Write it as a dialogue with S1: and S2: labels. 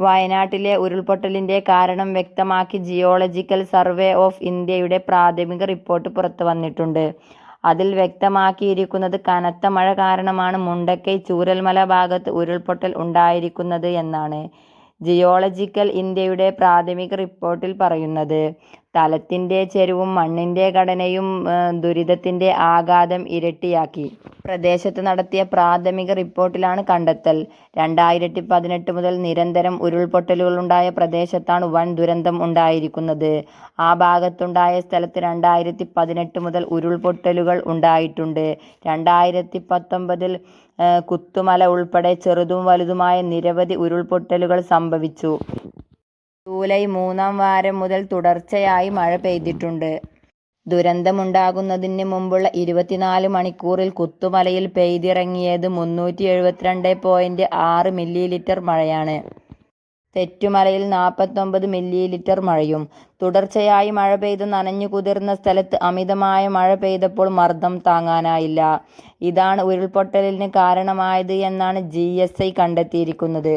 S1: വയനാട്ടിലെ ഉരുൾപൊട്ടലിന്റെ കാരണം വ്യക്തമാക്കി ജിയോളജിക്കൽ സർവേ ഓഫ് ഇന്ത്യയുടെ പ്രാഥമിക റിപ്പോർട്ട് പുറത്തുവന്നിട്ടുണ്ട്. അതിൽ വ്യക്തമാക്കിയിരിക്കുന്നത് കനത്ത മഴ കാരണമാണ് മുണ്ടക്കൈ ചൂരൽമല ഭാഗത്ത് ഉരുൾപൊട്ടൽ ഉണ്ടായിരിക്കുന്നത് എന്നാണ് ജിയോളജിക്കൽ ഇന്ത്യയുടെ പ്രാഥമിക റിപ്പോർട്ടിൽ പറയുന്നത്. തലത്തിന്റെ ചെരിവും മണ്ണിന്റെ ഘടനയും ദുരിതത്തിന്റെ ആഘാതം ഇരട്ടിയാക്കി. പ്രദേശത്ത് നടത്തിയ പ്രാഥമിക റിപ്പോർട്ടിലാണ് കണ്ടെത്തൽ. രണ്ടായിരത്തി പതിനെട്ട് മുതൽ നിരന്തരം ഉരുൾപൊട്ടലുകളുണ്ടായ പ്രദേശത്താണ് വൻ ദുരന്തം ഉണ്ടായിരിക്കുന്നത്. ആ ഭാഗത്തുണ്ടായ സ്ഥലത്ത് രണ്ടായിരത്തി പതിനെട്ട് മുതൽ ഉരുൾപൊട്ടലുകൾ ഉണ്ടായിട്ടുണ്ട്. രണ്ടായിരത്തി പത്തൊമ്പതിൽ കുത്തുമല ഉൾപ്പെടെ ചെറുതും വലുതുമായ നിരവധി ഉരുൾപൊട്ടലുകൾ സംഭവിച്ചു. ജൂലൈ മൂന്നാം വാരം മുതൽ തുടർച്ചയായി മഴ പെയ്തിട്ടുണ്ട്. ദുരന്തമുണ്ടാകുന്നതിന് മുമ്പുള്ള ഇരുപത്തിനാല് മണിക്കൂറിൽ കുത്തുമലയിൽ പെയ്തിറങ്ങിയത് മുന്നൂറ്റി എഴുപത്തിരണ്ട് പോയിന്റ് ആറ് മില്ലിലിറ്റർ മഴയാണ്. തെറ്റുമലയിൽ നാൽപ്പത്തൊമ്പത് മില്ലിലിറ്റർ മഴയും. തുടർച്ചയായി മഴ പെയ്ത് നനഞ്ഞു കുതിർന്ന സ്ഥലത്ത് അമിതമായ മഴ പെയ്തപ്പോൾ മർദ്ദം താങ്ങാനായില്ല. ഇതാണ് ഉരുൾപൊട്ടലിന് കാരണമായത് എന്നാണ് ജി കണ്ടെത്തിയിരിക്കുന്നത്.